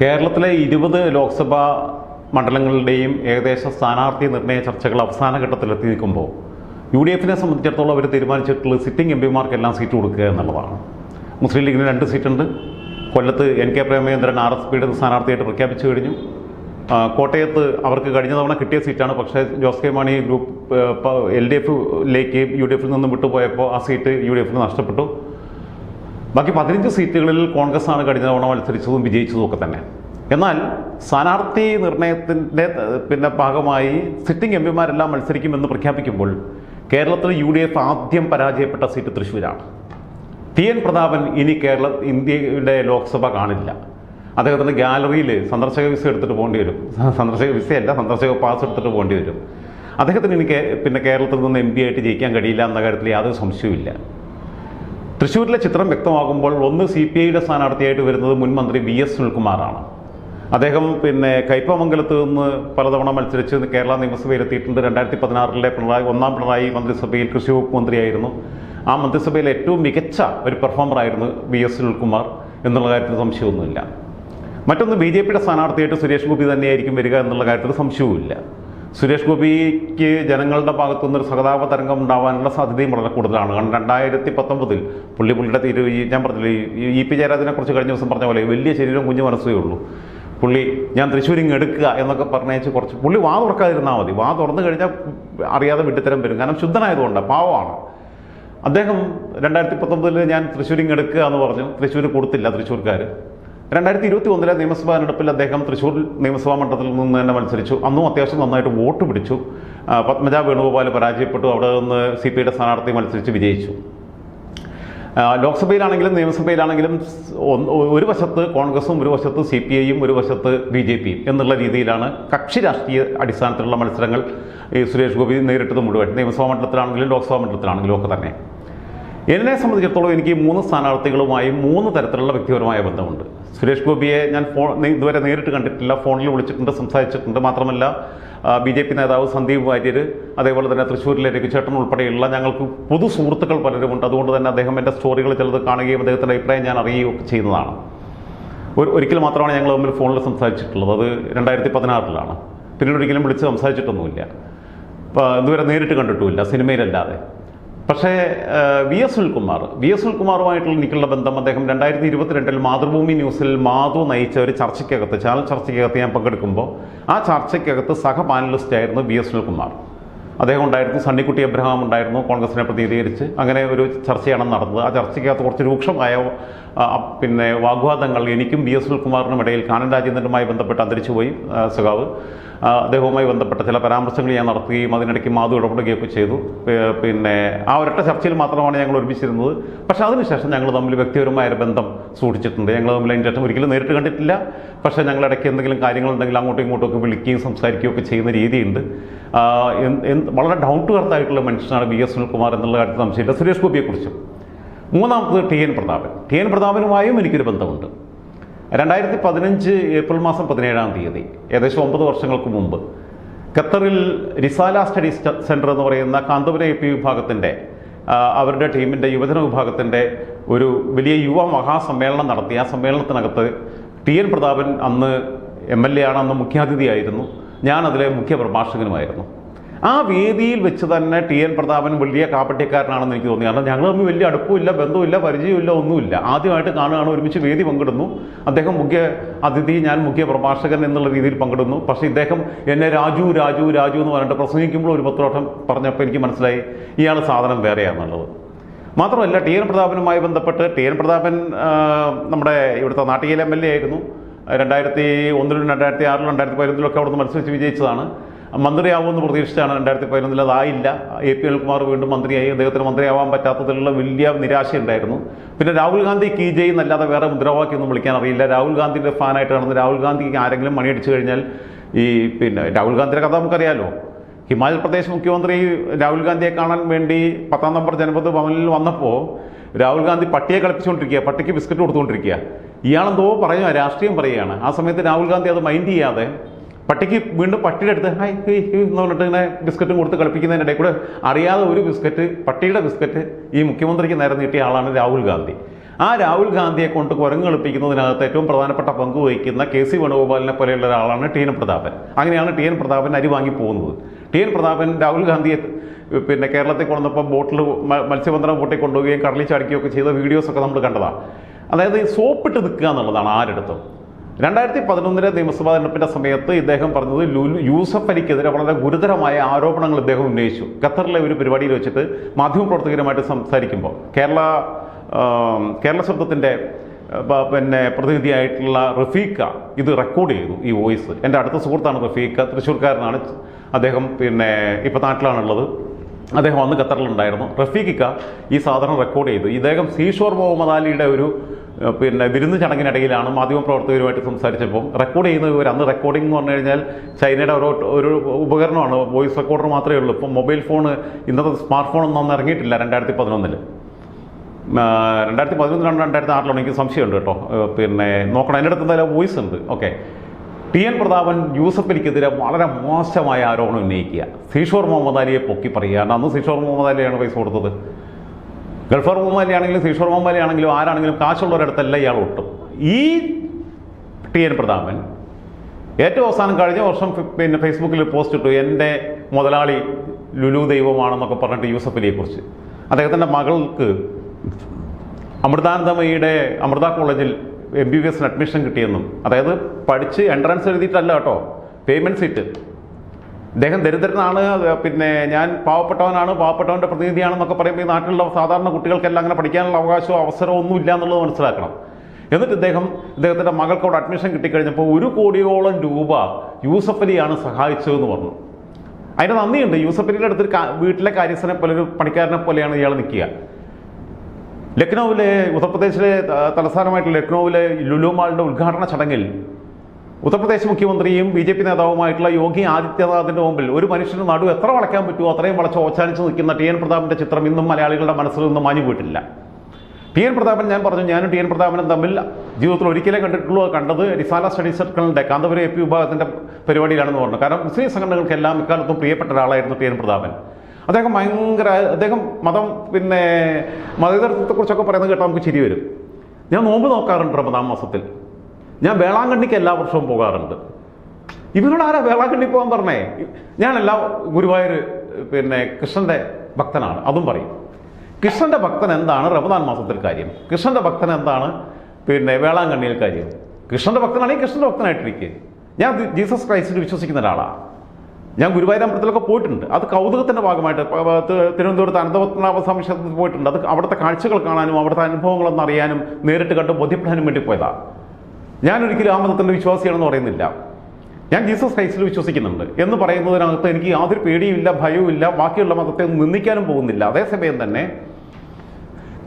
കേരളത്തിലെ ഇരുപത് ലോക്സഭാ മണ്ഡലങ്ങളുടെയും ഏകദേശ സ്ഥാനാർത്ഥി നിർണയ ചർച്ചകൾ അവസാന ഘട്ടത്തിലെത്തി നിൽക്കുമ്പോൾ യു ഡി എഫിനെ സംബന്ധിച്ചിടത്തോളം അവർ തീരുമാനിച്ചിട്ടുള്ള സിറ്റിംഗ് എം പിമാർക്കെല്ലാം സീറ്റ് കൊടുക്കുക എന്നുള്ളതാണ്. മുസ്ലിം ലീഗിന് രണ്ട് സീറ്റുണ്ട്. കൊല്ലത്ത് N K Premachandran R S പിയുടെ സ്ഥാനാർത്ഥിയായിട്ട് പ്രഖ്യാപിച്ചു കഴിഞ്ഞു. കോട്ടയത്ത് അവർക്ക് കഴിഞ്ഞ തവണ കിട്ടിയ സീറ്റാണ്. പക്ഷേ Jose K Mani group L D എഫിലേക്ക് യു ഡി എഫിൽ നിന്ന് വിട്ടുപോയപ്പോൾ ആ സീറ്റ് യു ഡി എഫിന് നഷ്ടപ്പെട്ടു. ബാക്കി പതിനഞ്ച് സീറ്റുകളിൽ കോൺഗ്രസ് ആണ് കഴിഞ്ഞ തവണ മത്സരിച്ചതും വിജയിച്ചതും ഒക്കെ തന്നെ. എന്നാൽ സ്ഥാനാർത്ഥി നിർണയത്തിന്റെ പിന്നെ ഭാഗമായി സിറ്റിംഗ് എം പിമാരെല്ലാം മത്സരിക്കുമെന്ന് പ്രഖ്യാപിക്കുമ്പോൾ കേരളത്തിൽ യു ഡി എഫ് ആദ്യം പരാജയപ്പെട്ട സീറ്റ് തൃശ്ശൂരാണ്. ടി എൻ പ്രതാപൻ ഇനി കേരള ഇന്ത്യയുടെ ലോക്സഭ കാണില്ല. അദ്ദേഹത്തിന്റെ ഗാലറിയിൽ സന്ദർശക വിസ എടുത്തിട്ട് പോകേണ്ടി വരും. സന്ദർശക വിസയല്ല സന്ദർശക പാസ് എടുത്തിട്ട് പോകേണ്ടി വരും. അദ്ദേഹത്തിന് എനിക്ക് പിന്നെ കേരളത്തിൽ നിന്ന് എം പി ആയിട്ട് ജയിക്കാൻ കഴിയില്ല എന്ന കാര്യത്തിൽ യാതൊരു സംശയവുമില്ല. തൃശ്ശൂരിലെ ചിത്രം വ്യക്തമാകുമ്പോൾ ഒന്ന് സി പി ഐയുടെ സ്ഥാനാർത്ഥിയായിട്ട് വരുന്നത് മുൻ മന്ത്രി വി എസ് സുനിൽകുമാറാണ്. അദ്ദേഹം പിന്നെ കയ്പമംഗലത്ത് നിന്ന് പലതവണ മത്സരിച്ച് കേരള നിയമസഭയിൽ എത്തിയിട്ടുണ്ട്. രണ്ടായിരത്തി പതിനാറിലെ പിണറായി ഒന്നാം പിണറായി മന്ത്രിസഭയിൽ കൃഷി വകുപ്പ് മന്ത്രിയായിരുന്നു. ആ മന്ത്രിസഭയിലെ ഏറ്റവും മികച്ച ഒരു പെർഫോമറായിരുന്നു വി എസ് സുനിൽകുമാർ എന്നുള്ള കാര്യത്തിൽ സംശയമൊന്നുമില്ല. മറ്റൊന്ന് ബി ജെ പിയുടെ സ്ഥാനാർത്ഥിയായിട്ട് സുരേഷ് ഗോപി തന്നെയായിരിക്കും വരിക എന്നുള്ള കാര്യത്തിൽ സംശയവുമില്ല. സുരേഷ് ഗോപിക്ക് ജനങ്ങളുടെ ഭാഗത്തു നിന്നൊരു സഹതാപ തരംഗം ഉണ്ടാവാനുള്ള സാധ്യതയും വളരെ കൂടുതലാണ്. കാരണം രണ്ടായിരത്തി പത്തൊമ്പതിൽ പുള്ളി പുള്ളിയുടെ തീരു ഞാൻ പറഞ്ഞില്ലേ ഇ പി ജയരാജനെ കുറിച്ച് കഴിഞ്ഞ ദിവസം പറഞ്ഞ പോലെ വലിയ ശരീരം കുഞ്ഞു മനസ്സേ ഉള്ളൂ. പുള്ളി ഞാൻ തൃശ്ശൂരിങ് എടുക്കുക എന്നൊക്കെ പറഞ്ഞേച്ച് കുറച്ച് പുള്ളി വാ തുറക്കാതിരുന്നാൽ മതി. വാ തുറന്നു കഴിഞ്ഞാൽ അറിയാതെ വിട്ടുത്തരം വരും. കാരണം ശുദ്ധനായതുകൊണ്ട് പാവമാണ്. അദ്ദേഹം രണ്ടായിരത്തി പത്തൊമ്പതിൽ ഞാൻ തൃശ്ശൂരിങ് എടുക്കുക എന്ന് പറഞ്ഞു. തൃശ്ശൂർ കൊടുത്തില്ല തൃശ്ശൂർക്കാർ രണ്ടായിരത്തി ഇരുപത്തി ഒന്നിലെ നിയമസഭാ തെരഞ്ഞെടുപ്പിൽ അദ്ദേഹം തൃശ്ശൂർ നിയമസഭാ മണ്ഡലത്തിൽ നിന്ന് തന്നെ മത്സരിച്ചു. അന്നും അത്യാവശ്യം നന്നായിട്ട് വോട്ട് പിടിച്ചു. പത്മജ വേണുഗോപാൽ പരാജയപ്പെട്ടു. അവിടെ നിന്ന് സി പി ഐയുടെ സ്ഥാനാർത്ഥി മത്സരിച്ച് വിജയിച്ചു. ലോക്സഭയിലാണെങ്കിലും നിയമസഭയിലാണെങ്കിലും ഒരു വശത്ത് കോൺഗ്രസും ഒരു വശത്ത് സി പി ഐയും ഒരു വശത്ത് ബി ജെ പിയും എന്നുള്ള രീതിയിലാണ് കക്ഷി രാഷ്ട്രീയ അടിസ്ഥാനത്തിലുള്ള മത്സരങ്ങൾ ഈ സുരേഷ് ഗോപി നേരിട്ടത് മുഴുവൻ. നിയമസഭാ മണ്ഡലത്തിലാണെങ്കിലും ലോക്സഭാ മണ്ഡലത്തിലാണെങ്കിലും ഒക്കെ തന്നെ. എന്നെ സംബന്ധിച്ചിടത്തോളം എനിക്ക് മൂന്ന് സ്ഥാനാർത്ഥികളുമായി മൂന്ന് തരത്തിലുള്ള വ്യക്തിപരമായ ബന്ധമുണ്ട്. സുരേഷ് ഗോപിയെ ഞാൻ ഫോൺ ഇതുവരെ നേരിട്ട് കണ്ടിട്ടില്ല ഫോണിൽ വിളിച്ചിട്ടുണ്ട് സംസാരിച്ചിട്ടുണ്ട്. മാത്രമല്ല ബി ജെ പി നേതാവ് സന്ദീപ് വാര്യർ അതേപോലെ തന്നെ തൃശ്ശൂരിലെ രഘുചേട്ടൻ ഉൾപ്പെടെയുള്ള ഞങ്ങൾക്ക് പൊതു സുഹൃത്തുക്കൾ പലരുമുണ്ട്. അതുകൊണ്ട് തന്നെ അദ്ദേഹം എന്റെ സ്റ്റോറികൾ ചിലത് കാണുകയും അദ്ദേഹത്തിന്റെ അഭിപ്രായം ഞാൻ അറിയുകയും ഒക്കെ ചെയ്യുന്നതാണ്. ഒരു ഒരിക്കൽ മാത്രമാണ് ഞങ്ങൾ തമ്മിൽ ഫോണിൽ സംസാരിച്ചിട്ടുള്ളത്. അത് രണ്ടായിരത്തി പതിനാറിലാണ് പിന്നീട് ഒരിക്കലും വിളിച്ച് സംസാരിച്ചിട്ടൊന്നുമില്ല. ഇതുവരെ നേരിട്ട് കണ്ടിട്ടുമില്ല സിനിമയിലല്ലാതെ. പക്ഷേ V S Sunilkumar V S സുനിൽകുമാറുമായിട്ടുള്ള എനിക്കുള്ള ബന്ധം അദ്ദേഹം രണ്ടായിരത്തി ഇരുപത്തിരണ്ടിൽ മാതൃഭൂമി ന്യൂസിൽ മാധു നയിച്ച ഒരു ചർച്ചയ്ക്കകത്ത് ചാനൽ ചർച്ചയ്ക്കകത്ത് ഞാൻ പങ്കെടുക്കുമ്പോൾ ആ ചർച്ചയ്ക്കകത്ത് സഹ പാനലിസ്റ്റ് ആയിരുന്നു വി എസ് സുനിൽകുമാർ. അദ്ദേഹം ഉണ്ടായിരുന്നു സണ്ണിക്കുട്ടി അബ്രഹാം ഉണ്ടായിരുന്നു കോൺഗ്രസിനെ പ്രതിനിധീകരിച്ച്. അങ്ങനെ ഒരു ചർച്ചയാണ് നടന്നത്. ആ ചർച്ചയ്ക്കകത്ത് കുറച്ച് രൂക്ഷമായ പിന്നെ വാഗ്വാദങ്ങൾ എനിക്കും ബി എസ് സുനിൽകുമാറിനും ഇടയിൽ കാനൻ രാജേന്ദ്രനുമായി ബന്ധപ്പെട്ട് അന്തരിച്ചു പോയി സഖാവ്. അദ്ദേഹവുമായി ബന്ധപ്പെട്ട ചില പരാമർശങ്ങൾ ഞാൻ നടത്തുകയും അതിനിടയ്ക്ക് മാധു ഇടപെടുകയൊക്കെ ചെയ്തു. പിന്നെ ആ ഒരൊറ്റ ചർച്ചയിൽ മാത്രമാണ് ഞങ്ങൾ ഒരുമിച്ചിരുന്നത്. പക്ഷേ അതിനുശേഷം ഞങ്ങൾ തമ്മിൽ വ്യക്തിപരമായ ബന്ധം സൂക്ഷിച്ചിട്ടുണ്ട്. ഞങ്ങൾ തമ്മിൽ അതിന്റെ ശേഷം ഒരിക്കലും നേരിട്ട് കണ്ടിട്ടില്ല. പക്ഷേ ഞങ്ങൾ ഇടയ്ക്ക് എന്തെങ്കിലും കാര്യങ്ങളുണ്ടെങ്കിൽ അങ്ങോട്ടും ഇങ്ങോട്ടും ഒക്കെ വിളിക്കുകയും സംസാരിക്കുകയും ഒക്കെ ചെയ്യുന്ന രീതിയുണ്ട്. വളരെ ഡൗൺ ടു എർത്ത് ആയിട്ടുള്ള മനുഷ്യനാണ് വി എസ് സുനിൽകുമാർ എന്നുള്ള കാര്യത്തിൽ സംശയമില്ല. സുരേഷ് ഗോപിയെക്കുറിച്ചും. മൂന്നാമത്തത് T N Prathapan. T N പ്രതാപനുമായും എനിക്കൊരു ബന്ധമുണ്ട്. രണ്ടായിരത്തി പതിനഞ്ച് ഏപ്രിൽ മാസം പതിനേഴാം തീയതി ഏകദേശം ഒമ്പത് വർഷങ്ങൾക്ക് മുമ്പ് ഖത്തറിൽ റിസാല സ്റ്റഡീസ് സെന്റർ എന്ന് പറയുന്ന കാന്തപുരം എ പി വിഭാഗത്തിന്റെ അവരുടെ ടീമിന്റെ യുവജന വിഭാഗത്തിന്റെ ഒരു വലിയ യുവ മഹാസമ്മേളനം നടത്തി. ആ സമ്മേളനത്തിനകത്ത് ടി എൻ പ്രതാപൻ അന്ന് എം എൽ എ ആണ് അന്ന് മുഖ്യാതിഥിയായിരുന്നു. ഞാൻ അതിലെ മുഖ്യ പ്രഭാഷകനുമായിരുന്നു. ആ വേദിയിൽ വെച്ച് തന്നെ ടി എൻ പ്രതാപൻ വലിയ കാപ്പട്ടിക്കാരനാണെന്ന് എനിക്ക് തോന്നി. കാരണം ഞങ്ങൾ തമ്മിൽ വലിയ അടുപ്പമില്ല ബന്ധമില്ല പരിചയമില്ല ഒന്നുമില്ല. ആദ്യമായിട്ട് കാണുകയാണ് ഒരുമിച്ച് വേദി പങ്കിടുന്നു. അദ്ദേഹം മുഖ്യ അതിഥി ഞാൻ മുഖ്യ പ്രഭാഷകൻ എന്നുള്ള രീതിയിൽ പങ്കിടുന്നു. പക്ഷേ ഇദ്ദേഹം എന്നെ രാജു രാജു രാജു എന്ന് പറഞ്ഞിട്ട് പ്രസംഗിക്കുമ്പോൾ ഒരു പത്രോട്ടം പറഞ്ഞപ്പോൾ എനിക്ക് മനസ്സിലായി ഇയാൾ സാധനം വേറെയാണെന്നുള്ളത് മാത്രമല്ല ടി എൻ പ്രതാപനുമായി ബന്ധപ്പെട്ട് ടി എൻ പ്രതാപൻ നമ്മുടെ ഇവിടുത്തെ നാട്ടികയിലെ എം എൽ എ ആയിരുന്നു. രണ്ടായിരത്തി ഒന്നിലും രണ്ടായിരത്തി ആറിലും രണ്ടായിരത്തി പതിനൊന്നിലൊക്കെ അവിടുന്ന് മത്സരിച്ച് വിജയിച്ചതാണ്. മന്ത്രിയാവുമെന്ന് പ്രതീക്ഷിച്ചാണ് രണ്ടായിരത്തി പതിനൊന്നിൽ അതായില്ല എ പി അനിൽകുമാർ വീണ്ടും മന്ത്രിയായി. അദ്ദേഹത്തിന് മന്ത്രിയാവാൻ പറ്റാത്തതിലുള്ള വലിയ നിരാശയുണ്ടായിരുന്നു. പിന്നെ രാഹുൽ ഗാന്ധി കീ ജയ് എന്നല്ലാതെ വേറെ മുദ്രാവാക്യമൊന്നും വിളിക്കാൻ അറിയില്ല. രാഹുൽ ഗാന്ധിയുടെ ഫാനായിട്ട് നടന്ന് രാഹുൽ ഗാന്ധിക്ക് ആരെങ്കിലും മണിയടിച്ചു കഴിഞ്ഞാൽ ഈ പിന്നെ രാഹുൽ ഗാന്ധിയുടെ കഥ നമുക്കറിയാലോ. ഹിമാചൽ പ്രദേശ് മുഖ്യമന്ത്രി രാഹുൽ ഗാന്ധിയെ കാണാൻ വേണ്ടി പത്താം നമ്പർ ജനപദ ഭവനിൽ വന്നപ്പോൾ രാഹുൽ ഗാന്ധി പട്ടിയെ കളിപ്പിച്ചുകൊണ്ടിരിക്കുക പട്ടിക്ക് ബിസ്ക്കറ്റ് കൊടുത്തുകൊണ്ടിരിക്കുക. ഇയാളെന്തോ പറയുക രാഷ്ട്രീയം പറയുകയാണ് ആ സമയത്ത് രാഹുൽ ഗാന്ധി അത് മൈൻഡ് ചെയ്യാതെ പട്ടിക്ക് വീണ്ടും പട്ടിയുടെ അടുത്ത് ഹായ് എന്ന് പറഞ്ഞിട്ട് ഇങ്ങനെ ബിസ്ക്കറ്റും കൊടുത്ത് കളിപ്പിക്കുന്നതിനിടയിൽ കൂടെ അറിയാതെ ഒരു ബിസ്ക്കറ്റ് പട്ടിയുടെ ബിസ്ക്കറ്റ് ഈ മുഖ്യമന്ത്രിക്ക് നേരെ നീട്ടിയ ആളാണ് രാഹുൽ ഗാന്ധി. ആ രാഹുൽ ഗാന്ധിയെ കൊണ്ട് കുരങ്ങ് കളിപ്പിക്കുന്നതിനകത്ത് ഏറ്റവും പ്രധാനപ്പെട്ട പങ്ക് വഹിക്കുന്ന കെ സി വേണുഗോപാലിനെ പോലെയുള്ള ഒരാളാണ് ടി എൻ പ്രതാപൻ. അങ്ങനെയാണ് ടി എൻ പ്രതാപൻ അരി വാങ്ങി പോകുന്നത്. ടി എൻ പ്രതാപൻ രാഹുൽ ഗാന്ധിയെ പിന്നെ കേരളത്തിൽ കൊണ്ടുവന്നപ്പോൾ ബോട്ടിൽ മത്സ്യബന്ധനം ബോട്ടിൽ കൊണ്ടുപോവുകയും കടലിൽ ചാടിക്കുകയൊക്കെ ചെയ്ത വീഡിയോസൊക്കെ നമ്മൾ കണ്ടതാണ് അതായത് സോപ്പിട്ട് നിൽക്കുക എന്നുള്ളതാണ് ആരെടുത്തും രണ്ടായിരത്തി പതിനൊന്നിലെ നിയമസഭാ തെരഞ്ഞെടുപ്പിന്റെ സമയത്ത് ഇദ്ദേഹം പറഞ്ഞത് യൂസഫ് അലിക്കെതിരെ വളരെ ഗുരുതരമായ ആരോപണങ്ങൾ ഇദ്ദേഹം ഉന്നയിച്ചു. ഖത്തറിലെ ഒരു പരിപാടിയിൽ വെച്ചിട്ട് മാധ്യമപ്രവർത്തകരുമായിട്ട് സംസാരിക്കുമ്പോൾ കേരള കേരള ശബ്ദത്തിന്റെ പിന്നെ പ്രതിനിധിയായിട്ടുള്ള റഫീഖ ഇത് റെക്കോർഡ് ചെയ്തു ഈ വോയിസ്. എന്റെ അടുത്ത സുഹൃത്താണ് റഫീഖ തൃശ്ശൂർക്കാരനാണ്. അദ്ദേഹം പിന്നെ ഇപ്പോൾ നാട്ടിലാണുള്ളത്. അദ്ദേഹം അന്ന് ഖത്തറിലുണ്ടായിരുന്നു. റഫീഖിക്ക ഈ സാധനം റെക്കോർഡ് ചെയ്തു. ഇദ്ദേഹം സീഷോർ മുഹമ്മദ് അലിയുടെ ഒരു പിന്നെ വിരുന്ന് ചടങ്ങിനിടയിലാണ് മാധ്യമപ്രവർത്തകരുമായിട്ട് സംസാരിച്ചപ്പോൾ റെക്കോർഡ് ചെയ്യുന്ന ഒരു അന്ന് റെക്കോർഡിംഗ് എന്ന് പറഞ്ഞു കഴിഞ്ഞാൽ ചൈനയുടെ ഒരു ഒരു ഉപകരണമാണ്. വോയിസ് റെക്കോർഡർ മാത്രമേ ഉള്ളൂ. ഇപ്പം മൊബൈൽ ഫോൺ ഇന്നത്തെ സ്മാർട്ട് ഫോൺ ഒന്നും ഇറങ്ങിയിട്ടില്ല രണ്ടായിരത്തി പതിനൊന്നിൽ രണ്ടായിരത്തി പതിനൊന്നിലാണ് രണ്ടായിരത്തി ആറിലാണ് എനിക്ക് സംശയമുണ്ട് കേട്ടോ. പിന്നെ നോക്കണം. എന്റെ അടുത്ത് എന്തായാലും വോയിസ് ഉണ്ട്. Okay. T N Prathapan Yusuf അലിക്കെതിരെ വളരെ മോശമായ ആരോപണം ഉന്നയിക്കുക. സീഷോർ മുഹമ്മദ് അലിയെ പൊക്കി പറയുക. അന്ന് സീഷോർ മുഹമ്മദ് അലിയാണ് പൈസ കൊടുത്തത്. ഗൾഫർ അലി ആണെങ്കിലും സീഷോർ മുഹമ്മദ് ആണെങ്കിലും ആരാണെങ്കിലും കാശുള്ളവരടുത്തല്ല ഇയാൾ ഒട്ടും. ഈ ടി എൻ പ്രതാപൻ ഏറ്റവും അവസാനം കഴിഞ്ഞ വർഷം പിന്നെ ഫേസ്ബുക്കിൽ പോസ്റ്റ് ഇട്ടു എന്റെ മുതലാളി ലുലു ദൈവമാണെന്നൊക്കെ പറഞ്ഞിട്ട് യൂസഫ് അലിയെ കുറിച്ച് അദ്ദേഹത്തിന്റെ മകൾക്ക് അമൃതാനന്ദമയിയുടെ അമൃത കോളേജിൽ എം ബി ബി എസിന് അഡ്മിഷൻ കിട്ടിയെന്നും അതായത് പഠിച്ച് എൻട്രൻസ് എഴുതിയിട്ടല്ല കേട്ടോ പേയ്മെന്റ് സീറ്റ് ഇദ്ദേഹം ദരിദ്രനാണ് പിന്നെ ഞാൻ പാവപ്പെട്ടവനാണ് പാവപ്പെട്ടവന്റെ പ്രതിനിധിയാണെന്നൊക്കെ പറയുമ്പോൾ ഈ നാട്ടിലുള്ള സാധാരണ കുട്ടികൾക്കെല്ലാം അങ്ങനെ പഠിക്കാനുള്ള അവകാശമോ അവസരമോ ഒന്നും ഇല്ല എന്നുള്ളത് മനസ്സിലാക്കണം. എന്നിട്ട് ഇദ്ദേഹം ഇദ്ദേഹത്തിന്റെ മകൾക്ക് അവിടെ അഡ്മിഷൻ കിട്ടിക്കഴിഞ്ഞപ്പോൾ ഒരു കോടിയോളം രൂപ യൂസഫ് അലിയാണ് സഹായിച്ചതെന്ന് പറഞ്ഞു. അതിന് നന്ദിയുണ്ട്. യൂസഫ് അലിയുടെ അടുത്തൊരു വീട്ടിലെ കാര്യസ്ഥനെ പോലെ ഒരു പണിക്കാരനെ പോലെയാണ് ഇയാൾ നിൽക്കുക. ലക്നൌവിലെ ഉത്തർപ്രദേശിലെ തലസ്ഥാനമായിട്ടുള്ള ലക്നൌവിലെ ലുലു മാളിന്റെ ഉദ്ഘാടന ചടങ്ങിൽ ഉത്തർപ്രദേശ് മുഖ്യമന്ത്രിയും ബി ജെ പി നേതാവുമായിട്ടുള്ള യോഗി ആദിത്യനാഥിന്റെ മുമ്പിൽ ഒരു മനുഷ്യന് നടു എത്ര വളയ്ക്കാൻ പറ്റുമോ അത്രയും വളച്ച് ഓച്ചാനിച്ച് നിൽക്കുന്ന ടി എൻ പ്രതാപിന്റെ ചിത്രം ഇന്നും മലയാളികളുടെ മനസ്സിൽ നിന്നും മാഞ്ഞു പോയിട്ടില്ല. ടി എൻ പ്രതാപൻ ഞാൻ പറഞ്ഞു ഞാനും ടി എൻ പ്രതാപനും തമ്മിൽ ജീവിതത്തിൽ ഒരിക്കലേ കണ്ടിട്ടുള്ളൂ കണ്ടത് റിസാല സ്റ്റഡി സർക്കിളിന്റെ കാന്തപുരം എ പി വിഭാഗത്തിന്റെ പരിപാടിയിലാണെന്ന് പറഞ്ഞു. കാരണം മുസ്ലിം സംഘടനകൾക്കെല്ലാം ഇക്കാലത്തും പ്രിയപ്പെട്ട ഒരാളായിരുന്നു ടി എൻ പ്രതാപൻ. അദ്ദേഹം ഭയങ്കര അദ്ദേഹം മതം പിന്നെ മതേതരത്വത്തെക്കുറിച്ചൊക്കെ പറയുന്നത് കേട്ടാൽ നമുക്ക് ചിരി വരും. ഞാൻ നോമ്പ് നോക്കാറുണ്ട് റമദാം മാസത്തിൽ. ഞാൻ വേളാങ്കണ്ണിക്ക് എല്ലാ വർഷവും പോകാറുണ്ട്. ഇവനോട് ആരാ വേളാങ്കണ്ണി പോകാൻ പറഞ്ഞേ? എല്ലാ ഗുരുവായൂർ പിന്നെ കൃഷ്ണന്റെ ഭക്തനാണ് അതും പറയും. കൃഷ്ണന്റെ ഭക്തൻ എന്താണ്? റമദാൻ മാസത്തിൽ കാര്യം. കൃഷ്ണന്റെ ഭക്തൻ എന്താണ്? പിന്നെ വേളാങ്കണ്ണിയിൽ കാര്യം. കൃഷ്ണന്റെ ഭക്തനാണെങ്കിൽ കൃഷ്ണന്റെ ഭക്തനായിട്ടിരിക്കുക ഞാൻ ജീസസ് ക്രൈസ്റ്റിൽ വിശ്വസിക്കുന്ന ഒരാളാണ് ഞാൻ ഗുരുവായൂർ അമ്പലത്തിലൊക്കെ പോയിട്ടുണ്ട്. അത് കൗതുകത്തിന്റെ ഭാഗമായിട്ട് തിരുവനന്തപുരത്ത് അനന്തപത്മനാഭ പോയിട്ടുണ്ട്. അത് അവിടുത്തെ കാഴ്ചകൾ കാണാനും അവിടുത്തെ അനുഭവങ്ങളൊന്നും അറിയാനും നേരിട്ട് കണ്ട് ബോധ്യപ്പെടാനും വേണ്ടി പോയതാണ് ഞാൻ ഒരിക്കലും ആ മതത്തിന്റെ വിശ്വാസിയാണെന്ന് പറയുന്നില്ല. ഞാൻ ജീസസ് ക്രൈസ്റ്റിൽ വിശ്വസിക്കുന്നുണ്ട്. എന്ന് പറയുന്നതിനകത്ത് എനിക്ക് യാതൊരു പേടിയുമില്ല ഭയവുമില്ല ബാക്കിയുള്ള മതത്തെ നിന്ദിക്കാനും പോകുന്നില്ല. അതേസമയം തന്നെ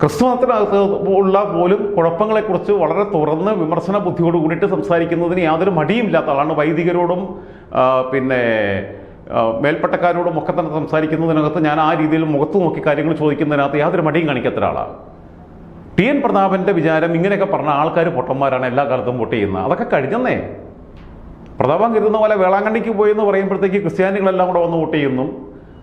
ക്രിസ്തു മതത്തിനകത്ത് ഉള്ള പോലും കുഴപ്പങ്ങളെക്കുറിച്ച് വളരെ തുറന്ന് വിമർശന ബുദ്ധിയോട് കൂടിയിട്ട് സംസാരിക്കുന്നതിന് യാതൊരു മടിയുമില്ലാത്ത ആളാണ്. വൈദികരോടും പിന്നെ മേൽപ്പട്ടക്കാരോടും ഒക്കെ തന്നെ സംസാരിക്കുന്നതിനകത്ത് ഞാൻ ആ രീതിയിൽ മുഖത്ത് നോക്കി കാര്യങ്ങൾ ചോദിക്കുന്നതിനകത്ത് യാതൊരു മടിയും കാണിക്കാത്ത ഒരാളാണ്. ടി എൻ പ്രതാപന്റെ വിചാരം ഇങ്ങനെയൊക്കെ പറഞ്ഞ ആൾക്കാർ പൊട്ടന്മാരാണ് എല്ലാ കാലത്തും വോട്ട് ചെയ്യുന്നത് അതൊക്കെ കഴിഞ്ഞെന്നേ. പ്രതാപം കരുതുന്ന പോലെ വേളാങ്കണ്ണിക്ക് പോയി എന്ന് പറയുമ്പോഴത്തേക്ക് ക്രിസ്ത്യാനികളെല്ലാം കൂടെ വന്ന് വോട്ട് ചെയ്യുന്നു.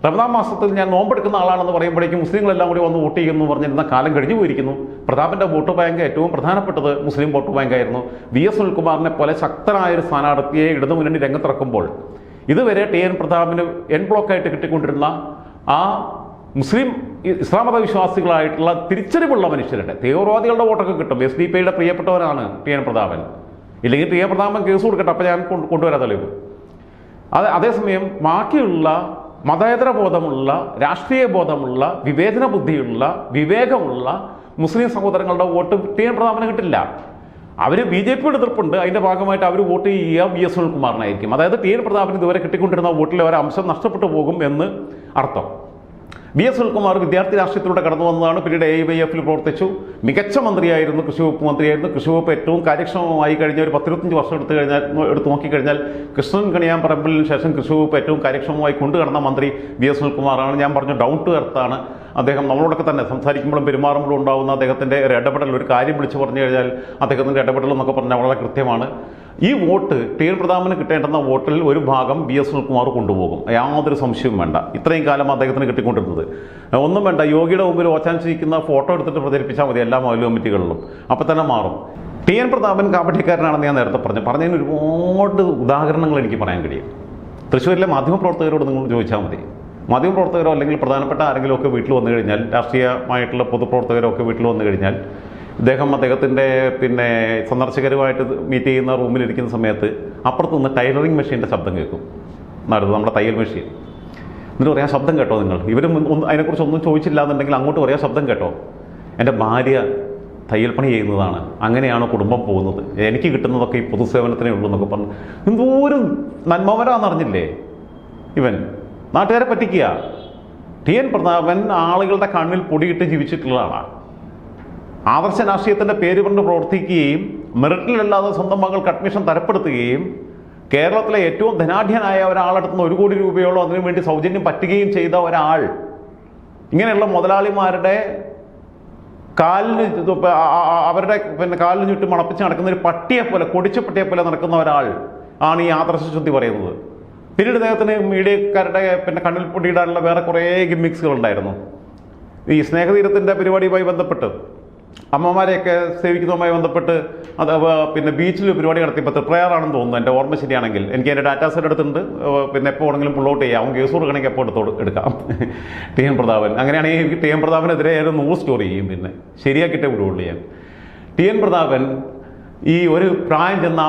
റമദാൻ മാസത്തിൽ ഞാൻ നോമ്പെടുക്കുന്ന ആളാണെന്ന് പറയുമ്പോഴേക്കും മുസ്ലിങ്ങളെല്ലാം കൂടി വന്ന് വോട്ട് ചെയ്യുന്നു പറഞ്ഞിരുന്ന കാലം കഴിഞ്ഞു പോയിരിക്കുന്നു. പ്രതാപന്റെ വോട്ട് ബാങ്ക് ഏറ്റവും പ്രധാനപ്പെട്ടത് മുസ്ലിം വോട്ട് ബാങ്കായിരുന്നു. വി എസ് സുനിൽകുമാറിനെ പോലെ ശക്തനായ ഒരു സ്ഥാനാർത്ഥിയെ ഇടതു മുന്നണി രംഗത്തിറക്കുമ്പോൾ ഇതുവരെ ടി എൻ പ്രതാപിന് എൻ ബ്ലോക്കായിട്ട് കിട്ടിക്കൊണ്ടിരുന്ന ആ മുസ്ലിം ഇ- ഇസ്ലാം മത വിശ്വാസികളായിട്ടുള്ള തിരിച്ചറിവുള്ള മനുഷ്യരുടെ തീവ്രവാദികളുടെ വോട്ടൊക്കെ കിട്ടും. എസ് ഡി പി യുടെ പ്രിയപ്പെട്ടവനാണ് ടി എൻ പ്രതാപൻ. ഇല്ലെങ്കിൽ ടി എൻ പ്രതാപൻ കേസ് കൊടുക്കട്ടെ അപ്പം ഞാൻ കൊണ്ട് കൊണ്ടുവരാം തെളിവ്. അത് അതേസമയം ബാക്കിയുള്ള മതേതര ബോധമുള്ള രാഷ്ട്രീയ ബോധമുള്ള വിവേചന ബുദ്ധിയുള്ള വിവേകമുള്ള മുസ്ലിം സഹോദരങ്ങളുടെ വോട്ട് ടി എൻ പ്രതാപന് കിട്ടില്ല. അവർ ബി ജെ പിയുടെ എതിർപ്പുണ്ട്. അതിന്റെ ഭാഗമായിട്ട് അവർ വോട്ട് ചെയ്യുക വി എസ് സുനിൽകുമാറിനായിരിക്കും. അതായത് ടി എൻ പ്രതാപന് ഇതുവരെ കിട്ടിക്കൊണ്ടിരുന്ന വോട്ടിലെ ഒരു അംശം നഷ്ടപ്പെട്ടു പോകും എന്ന് അർത്ഥം. ബി എസ് സുനിൽകുമാർ വിദ്യാർത്ഥി രാഷ്ട്രീയത്തിലൂടെ കടന്നു വന്നതാണ്. പിന്നീട് എ വൈ എഫിൽ പ്രവർത്തിച്ചു. മികച്ച മന്ത്രിയായിരുന്നു കൃഷി വകുപ്പ് മന്ത്രിയായിരുന്നു. കൃഷി വകുപ്പ് ഏറ്റവും കാര്യക്ഷമമായി കഴിഞ്ഞ ഒരു പത്തിരുപത്തഞ്ച് വർഷം എടുത്തു കഴിഞ്ഞാൽ എടുത്ത് നോക്കിക്കഴിഞ്ഞാൽ കൃഷ്ണൻ കണിയാൻ പറമ്പലിന് ശേഷം കൃഷി വകുപ്പ് ഏറ്റവും കാര്യക്ഷമമായി കൊണ്ടുകടന്ന മന്ത്രി വി എസ് സുനിൽകുമാറാണ്. ഞാൻ പറഞ്ഞു ഡൗൺ ടു എർത്താണ് അദ്ദേഹം നമ്മളോടൊക്കെ തന്നെ സംസാരിക്കുമ്പോഴും പെരുമാറുമ്പോഴും ഉണ്ടാകുന്ന അദ്ദേഹത്തിന്റെ ഒരു ഇടപെടൽ ഒരു കാര്യം വിളിച്ചു പറഞ്ഞു കഴിഞ്ഞാൽ അദ്ദേഹത്തിന്റെ ഇടപെടൽ എന്നൊക്കെ പറഞ്ഞാൽ വളരെ കൃത്യമാണ്. ഈ വോട്ട് ടി എൻ പ്രതാപന് കിട്ടേണ്ടുന്ന വോട്ടിൽ ഒരു ഭാഗം ബി എസ് സുനിൽകുമാർ കൊണ്ടുപോകും. യാതൊരു സംശയവും വേണ്ട. ഇത്രയും കാലം അദ്ദേഹത്തിന് കിട്ടിക്കൊണ്ടിരുന്നത്. ഒന്നും വേണ്ട യോഗിയുടെ മുമ്പിൽ ഓച്ചാനിച്ചിരിക്കുന്ന ഫോട്ടോ എടുത്തിട്ട് പ്രചരിപ്പിച്ചാൽ മതി എല്ലാ മൗലിക കമ്മിറ്റികളിലും. അപ്പം തന്നെ മാറും. ടി എൻ പ്രതാപൻ കാപ്പട്ടിക്കാരനാണെന്ന് ഞാൻ നേരത്തെ പറഞ്ഞു. പറഞ്ഞതിന് ഒരുപാട് ഉദാഹരണങ്ങൾ എനിക്ക് പറയാൻ കഴിയും. തൃശ്ശൂരിലെ മാധ്യമപ്രവർത്തകരോട് നിങ്ങൾ ചോദിച്ചാൽ മതി. മാധ്യമപ്രവർത്തകരോ അല്ലെങ്കിൽ പ്രധാനപ്പെട്ട ആരെങ്കിലും ഒക്കെ വീട്ടിൽ വന്നു കഴിഞ്ഞാൽ രാഷ്ട്രീയമായിട്ടുള്ള പൊതുപ്രവർത്തകരോ ഒക്കെ വീട്ടിൽ വന്നു കഴിഞ്ഞാൽ ഇദ്ദേഹം അദ്ദേഹത്തിന്റെ പിന്നെ സന്ദർശകരുമായിട്ട് മീറ്റ് ചെയ്യുന്ന റൂമിലിരിക്കുന്ന സമയത്ത് അപ്പുറത്ത് നിന്ന് ടൈലറിംഗ് മെഷീന്റെ ശബ്ദം കേൾക്കും. നടന്നത് നമ്മുടെ തയ്യൽ മെഷീൻ എന്നിട്ട് പറയാം ശബ്ദം കേട്ടോ നിങ്ങൾ. ഇവരും അതിനെക്കുറിച്ച് ഒന്നും ചോദിച്ചില്ല എന്നുണ്ടെങ്കിൽ അങ്ങോട്ട് പറയാം ശബ്ദം കേട്ടോ. എന്റെ ഭാര്യ തയ്യൽ പണി ചെയ്യുന്നതാണ്. അങ്ങനെയാണ് കുടുംബം പോകുന്നത്? എനിക്ക് കിട്ടുന്നതൊക്കെ ഈ പൊതുസേവനത്തിനേ ഉള്ളൂ എന്നൊക്കെ പറഞ്ഞു. എന്തോരം നന്മവരാന്നറിഞ്ഞില്ലേ? ഇവൻ. നാട്ടുകാരെ പറ്റിക്കുക. ടി എൻ പ്രതാപൻ ആളുകളുടെ കണ്ണിൽ പൊടിയിട്ട് ജീവിച്ചിട്ടുള്ള ആളാണ് ആദർശ രാഷ്ട്രീയത്തിന്റെ പേര് കൊണ്ട് പ്രവർത്തിക്കുകയും മെറിറ്റിലല്ലാതെ സ്വന്തം മകൾക്ക് അഡ്മിഷൻ തരപ്പെടുത്തുകയും കേരളത്തിലെ ഏറ്റവും ധനാഢ്യനായ ഒരാളടുത്ത് നിന്ന് ഒരു കോടി രൂപയോളം അതിനു വേണ്ടി സൗജന്യം പറ്റുകയും ചെയ്ത ഒരാൾ ഇങ്ങനെയുള്ള മുതലാളിമാരുടെ കാലിന് അവരുടെ പിന്നെ കാലിന് ചുറ്റും മണപ്പിച്ച് നടക്കുന്ന ഒരു പട്ടിയെ പോലെ കൊടിച്ച പട്ടിയെ പോലെ നടക്കുന്ന ഒരാൾ ആണ് ഈ ആദർശ ശുദ്ധി പറയുന്നത്. പിന്നീട് അദ്ദേഹത്തിന് മീഡിയക്കാരുടെ പിന്നെ കണ്ണിൽ പൊട്ടിയിടാനുള്ള വേറെ കുറേ ഗിമ്മിക്സുകൾ ഉണ്ടായിരുന്നു ഈ സ്നേഹതീരത്തിന്റെ പരിപാടിയുമായി ബന്ധപ്പെട്ട് അമ്മമാരെയൊക്കെ സേവിക്കുന്നതുമായി ബന്ധപ്പെട്ട് അത് പിന്നെ ബീച്ചിൽ പരിപാടി നടത്തിയപ്പോൾ തൃപ്രയാറാണെന്ന് തോന്നുന്നു എന്റെ ഓർമ്മ ശരിയാണെങ്കിൽ. എനിക്ക് എന്റെ ഡാറ്റാ സെറ്റ് എടുത്തിട്ടുണ്ട്. പിന്നെ എപ്പോൾ വേണമെങ്കിലും പുള്ളോട്ട് ചെയ്യാം. അവൻ കേസ് കൊടുക്കണമെങ്കിൽ എപ്പോൾ എടുത്തോട് എടുക്കാം. T M Prathapan. അങ്ങനെയാണെങ്കിൽ എനിക്ക് ടി എം പ്രതാപനെതിരെ ഒരു നൂറ് സ്റ്റോറി ചെയ്യും പിന്നെ. ശരിയാക്കിയിട്ടേ വിടുകയുള്ളൂ ഞാൻ. ടി എൻ പ്രതാപൻ ഈ ഒരു പ്രായം ചെന്ന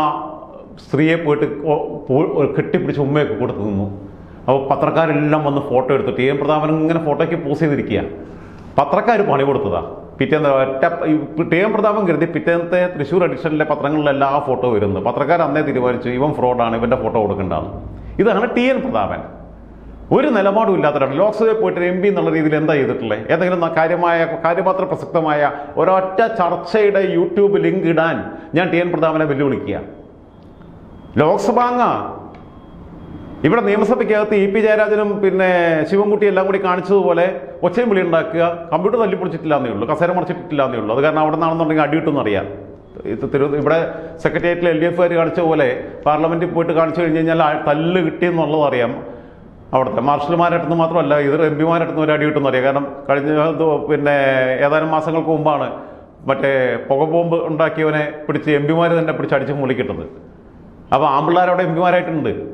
സ്ത്രീയെ പോയിട്ട് കെട്ടിപ്പിടിച്ച് ഉമ്മയൊക്കെ കൊടുത്തു നിന്നു. അപ്പോൾ പത്രക്കാരെല്ലാം വന്ന് ഫോട്ടോ എടുത്തിട്ട് എൻ പ്രതാപൻ ഇങ്ങനെ ഫോട്ടോയ്ക്ക് പോസ് ചെയ്തിരിക്കുക. പത്രക്കാർ പണി കൊടുത്തതാ. പിറ്റേന്ന് ഒറ്റ ടി എം പ്രതാപൻ കരുതി പിറ്റേന്നത്തെ തൃശ്ശൂർ എഡിഷനിലെ പത്രങ്ങളിലെല്ലാം ആ ഫോട്ടോ വരുന്നു. പത്രക്കാർ അന്നേ തീരുമാനിച്ചു ഇവൻ ഫ്രോഡാണ് ഇവന്റെ ഫോട്ടോ കൊടുക്കേണ്ടതാണ് ഇതാണ് ടി എൻ പ്രതാപൻ. ഒരു നിലപാടും ഇല്ലാത്തതാണ് ലോക്സഭയിൽ പോയിട്ട് എം പി എന്നുള്ള രീതിയിൽ എന്താ ചെയ്തിട്ടുള്ളത് ഏതെങ്കിലും കാര്യമായ കാര്യമാത്ര പ്രസക്തമായ ഒരൊറ്റ ചർച്ചയുടെ യൂട്യൂബ് ലിങ്ക് ഇടാൻ ഞാൻ ടി എൻ പ്രതാപനെ വെല്ലുവിളിക്കുക. ലോക്സഭാംഗ. ഇവിടെ നിയമസഭയ്ക്കകത്ത് ഇ പി ജയരാജനും പിന്നെ ശിവൻകുട്ടി എല്ലാം കൂടി കാണിച്ചതുപോലെ ഒച്ചയും വിളി ഉണ്ടാക്കുക. കമ്പ്യൂട്ടർ തല്ലിപ്പൊളിച്ചിട്ടില്ലാന്നേ ഉള്ളൂ. കസേര മറിച്ചിട്ടില്ല എന്നേ ഉള്ളൂ. അത് കാരണം അവിടെ നിന്നാണെന്നുണ്ടെങ്കിൽ അടിയിട്ടെന്ന് അറിയാം. തിരു ഇവിടെ സെക്രട്ടേറിയറ്റിൽ എൽ ഡി എഫുകാർ കാണിച്ച പോലെ പാർലമെന്റിൽ പോയിട്ട് കാണിച്ചു കഴിഞ്ഞ് കഴിഞ്ഞാൽ തല്ല് കിട്ടിയെന്നുള്ളത് അറിയാം അവിടുത്തെ. മാർഷൽമാരായിട്ടൊന്നും മാത്രമല്ല ഇതർ എം പിമാരായിട്ടൊന്നും ഒരു അടി കിട്ടുമെന്ന് അറിയാം. കാരണം കഴിഞ്ഞ പിന്നെ ഏതാനും മാസങ്ങൾക്ക് മുമ്പാണ് മറ്റേ പുക ബോംബ് ഉണ്ടാക്കിയവനെ പിടിച്ച് എം പിമാർ തന്നെ പിടിച്ച് അടിച്ച് മൂളിക്കിട്ടത്. അപ്പോൾ ആമ്പിള്ളേർ അവിടെ എം പിമാരായിട്ടുണ്ട്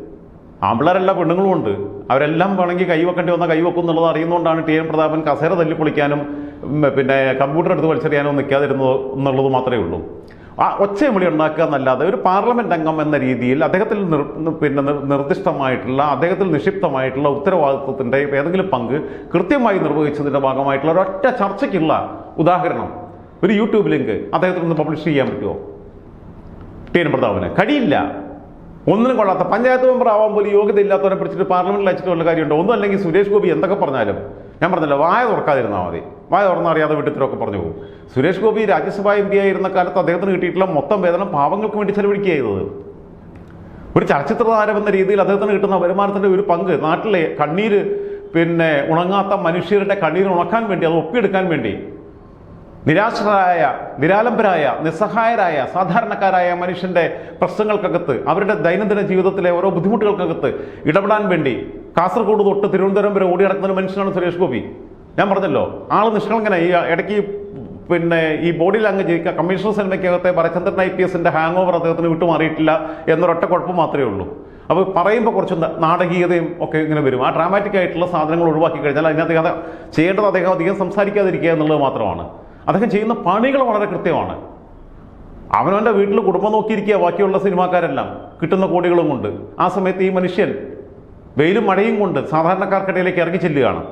ആമ്പിള്ളേരെല്ലാം പെണ്ണുങ്ങളും ഉണ്ട്. അവരെല്ലാം വേണമെങ്കിൽ കൈവെക്കേണ്ടി വന്ന കൈവെക്കും എന്നുള്ളത് അറിയുന്നതുകൊണ്ടാണ് ടി എൻ പ്രതാപൻ കസേര തല്ലിപ്പൊളിക്കാനും പിന്നെ കമ്പ്യൂട്ടർ എടുത്ത് വലിച്ചെറിയാനും നിൽക്കാതിരുന്നത് എന്നുള്ളത് മാത്രമേ ഉള്ളൂ. ആ ഒച്ചയും വിളി ഉണ്ടാക്കുക എന്നല്ലാതെ ഒരു പാർലമെന്റ് അംഗം എന്ന രീതിയിൽ അദ്ദേഹത്തിൽ പിന്നെ നിർ- നിർദ്ദിഷ്ടമായിട്ടുള്ള അദ്ദേഹത്തിൽ നിക്ഷിപ്തമായിട്ടുള്ള ഉത്തരവാദിത്വത്തിന്റെ ഏതെങ്കിലും പങ്ക് കൃത്യമായി നിർവഹിച്ചതിന്റെ ഭാഗമായിട്ടുള്ള ഒരൊറ്റ ചർച്ചയ്ക്കുള്ള ഉദാഹരണം. ഒരു യൂട്യൂബ് ലിങ്ക് അദ്ദേഹത്തിൽ നിന്ന് പബ്ലിഷ് ചെയ്യാൻ പറ്റുമോ? ടി എൻ പ്രതാപന്. കഴിയില്ല ഒന്നിനും കൊള്ളാത്ത പഞ്ചായത്ത് മെമ്പർ ആവാൻ പോലും യോഗ്യത ഇല്ലാത്തവരെ പിടിച്ചിട്ട് പാർലമെന്റിൽ അയച്ചിട്ട് വല്ല കാര്യമുണ്ടോ? ഒന്നും അല്ലെങ്കിൽ സുരേഷ് ഗോപി എന്തൊക്കെ പറഞ്ഞാലും? ഞാൻ പറഞ്ഞല്ലോ വായ തുറക്കാതിരുന്നാൽ മതി. വായ തുറന്നറിയാതെ വിട്ടിത്തരമൊക്കെ പറഞ്ഞു പോകും. സുരേഷ് ഗോപി രാജ്യസഭാ എം പി ആയിരുന്ന കാലത്ത് അദ്ദേഹത്തിന് കിട്ടിയിട്ടുള്ള മൊത്തം വേതനം പാവങ്ങൾക്ക് വേണ്ടി ചെലവഴിക്കുക ചെയ്തത്. ഒരു ചലച്ചിത്ര താരം എന്ന രീതിയിൽ അദ്ദേഹത്തിന് കിട്ടുന്ന വരുമാനത്തിന്റെ ഒരു പങ്ക് നാട്ടിലെ കണ്ണീര് പിന്നെ ഉണങ്ങാത്ത മനുഷ്യരുടെ കണ്ണീര് ഉണക്കാൻ വേണ്ടി അത് ഒപ്പിയെടുക്കാൻ വേണ്ടി നിരാശരായ നിരാലംബരായ നിസ്സഹായരായ സാധാരണക്കാരായ മനുഷ്യന്റെ പ്രശ്നങ്ങൾക്കകത്ത് അവരുടെ ദൈനംദിന ജീവിതത്തിലെ ഓരോ ബുദ്ധിമുട്ടുകൾക്കകത്ത് ഇടപെടാൻ വേണ്ടി കാസർഗോഡ് തൊട്ട് തിരുവനന്തപുരം വരെ ഓടി നടക്കുന്ന മനുഷ്യനാണ് സുരേഷ് ഗോപി. ഞാൻ പറഞ്ഞല്ലോ ആൾ നിഷ്കളങ്കന ഈ ഇടയ്ക്ക് പിന്നെ ഈ ബോഡി ലാംഗ്വേജ് കമ്മീഷണർ സിനിമയ്ക്കകത്തെ ഭരചന്ദ്രൻ ഐ പി എസിന്റെ ഹാങ് ഓവർ അദ്ദേഹത്തിന് വിട്ടുമാറിയിട്ടില്ല എന്നൊരൊറ്റ കുഴപ്പം മാത്രമേ ഉള്ളൂ. അപ്പോൾ പറയുമ്പോൾ കുറച്ച് നാടകീയതയും ഒക്കെ ഇങ്ങനെ വരും. ആ ഡ്രാമാറ്റിക് ആയിട്ടുള്ള സാധനങ്ങൾ ഒഴിവാക്കി കഴിഞ്ഞാൽ അതിനകത്ത് അത് ചെയ്യേണ്ടത് അദ്ദേഹം അധികം സംസാരിക്കാതിരിക്കുക എന്നുള്ളത് മാത്രമാണ്. അദ്ദേഹം ചെയ്യുന്ന പണികൾ വളരെ കൃത്യമാണ്. അവനവന്റെ വീട്ടിൽ കുടുംബം നോക്കിയിരിക്കുക ബാക്കിയുള്ള സിനിമാക്കാരെല്ലാം. കിട്ടുന്ന കോടികളും കൊണ്ട്. ആ സമയത്ത് ഈ മനുഷ്യൻ വെയിലും മഴയും കൊണ്ട് സാധാരണക്കാർക്കിടയിലേക്ക് ഇറങ്ങി ചെല്ലുകയാണ്.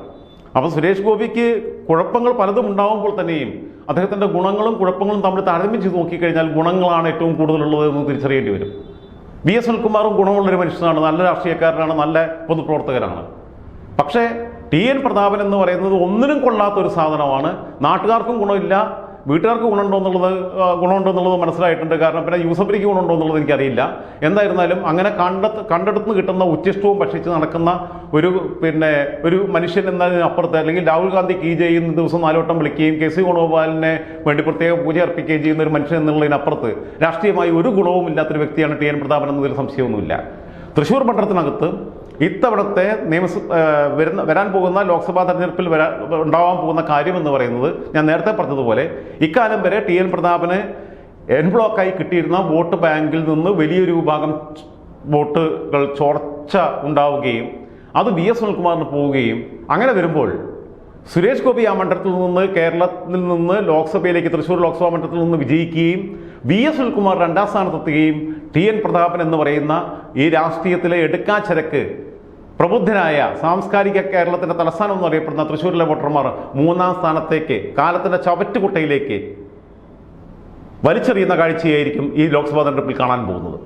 അപ്പോൾ സുരേഷ് ഗോപിക്ക് കുഴപ്പങ്ങൾ പലതും ഉണ്ടാകുമ്പോൾ തന്നെയും അദ്ദേഹത്തിന്റെ ഗുണങ്ങളും കുഴപ്പങ്ങളും തമ്മിൽ താരതമ്യം ചെയ്ത് നോക്കിക്കഴിഞ്ഞാൽ ഗുണങ്ങളാണ് ഏറ്റവും കൂടുതലുള്ളത് എന്ന് തിരിച്ചറിയേണ്ടി വരും. വി എസ് സുനിൽകുമാറും ഗുണമുള്ളൊരു മനുഷ്യനാണ്. നല്ല രാഷ്ട്രീയക്കാരനാണ്. നല്ല പൊതുപ്രവർത്തകരാണ് പക്ഷേ ടി എൻ പ്രതാപൻ എന്ന് പറയുന്നത് ഒന്നിനും കൊള്ളാത്ത ഒരു സാധനമാണ്. നാട്ടുകാർക്കും ഗുണമില്ല. വീട്ടുകാർക്ക് ഗുണമുണ്ടോ എന്നുള്ളത് ഗുണമുണ്ടോ എന്നുള്ളത് മനസ്സിലായിട്ടുണ്ട്. കാരണം പിന്നെ യൂസഫലിക്ക് ഗുണമുണ്ടോ എന്നുള്ളത് എനിക്കറിയില്ല. എന്തായിരുന്നാലും അങ്ങനെ കണ്ടെത്ത് കണ്ടെടുത്ത് കിട്ടുന്ന ഉച്ചിഷ്ടവും ഭക്ഷിച്ച് നടക്കുന്ന ഒരു പിന്നെ ഒരു മനുഷ്യൻ എന്നതിനപ്പുറത്ത് അല്ലെങ്കിൽ രാഹുൽ ഗാന്ധി കീ ചെയ്യുന്ന ദിവസം നാലുവട്ടം വിളിക്കുകയും കെ സി വേണുഗോപാലിനെ വേണ്ടി പ്രത്യേകം പൂജ അർപ്പിക്കുകയും ചെയ്യുന്ന ഒരു മനുഷ്യൻ എന്നുള്ളതിനപ്പുറത്ത് രാഷ്ട്രീയമായി ഒരു ഗുണവും ഇല്ലാത്തൊരു വ്യക്തിയാണ് ടി എൻ പ്രതാപൻ എന്നതിൽ സംശയമൊന്നുമില്ല. തൃശ്ശൂർ മണ്ഡലത്തിനകത്ത് ഇത്തവണത്തെ നിയമസ വരുന്ന വരാൻ പോകുന്ന ലോക്സഭാ തെരഞ്ഞെടുപ്പിൽ വരാൻ ഉണ്ടാവാൻ പോകുന്ന കാര്യമെന്ന് പറയുന്നത് ഞാൻ നേരത്തെ പറഞ്ഞതുപോലെ ഇക്കാലം വരെ ടി എൻ പ്രതാപന് എൻ ബ്ലോക്കായി കിട്ടിയിരുന്ന വോട്ട് ബാങ്കിൽ നിന്ന് വലിയൊരു വിഭാഗം വോട്ടുകൾ ചോർച്ച ഉണ്ടാവുകയും അത് വി എസ് സുനിൽകുമാറിന് പോവുകയും അങ്ങനെ വരുമ്പോൾ സുരേഷ് ഗോപി ആ മണ്ഡലത്തിൽ നിന്ന് കേരളത്തിൽ നിന്ന് ലോക്സഭയിലേക്ക് തൃശ്ശൂർ ലോക്സഭാ മണ്ഡലത്തിൽ നിന്ന് വിജയിക്കുകയും വി എസ് സുനിൽകുമാർ രണ്ടാം സ്ഥാനത്തെത്തുകയും ടി എൻ പ്രതാപൻ എന്ന് പറയുന്ന ഈ രാഷ്ട്രീയത്തിലെ എടുക്കാച്ചരക്ക് പ്രബുദ്ധനായ സാംസ്കാരിക കേരളത്തിന്റെ തലസ്ഥാനം എന്ന് അറിയപ്പെടുന്ന തൃശ്ശൂരിലെ വോട്ടർമാർ മൂന്നാം സ്ഥാനത്തേക്ക് കാലത്തിന്റെ ചവറ്റുകുട്ടയിലേക്ക് വലിച്ചെറിയുന്ന കാഴ്ചയായിരിക്കും ഈ ലോക്സഭാ തെരഞ്ഞെടുപ്പിൽ കാണാൻ പോകുന്നത്.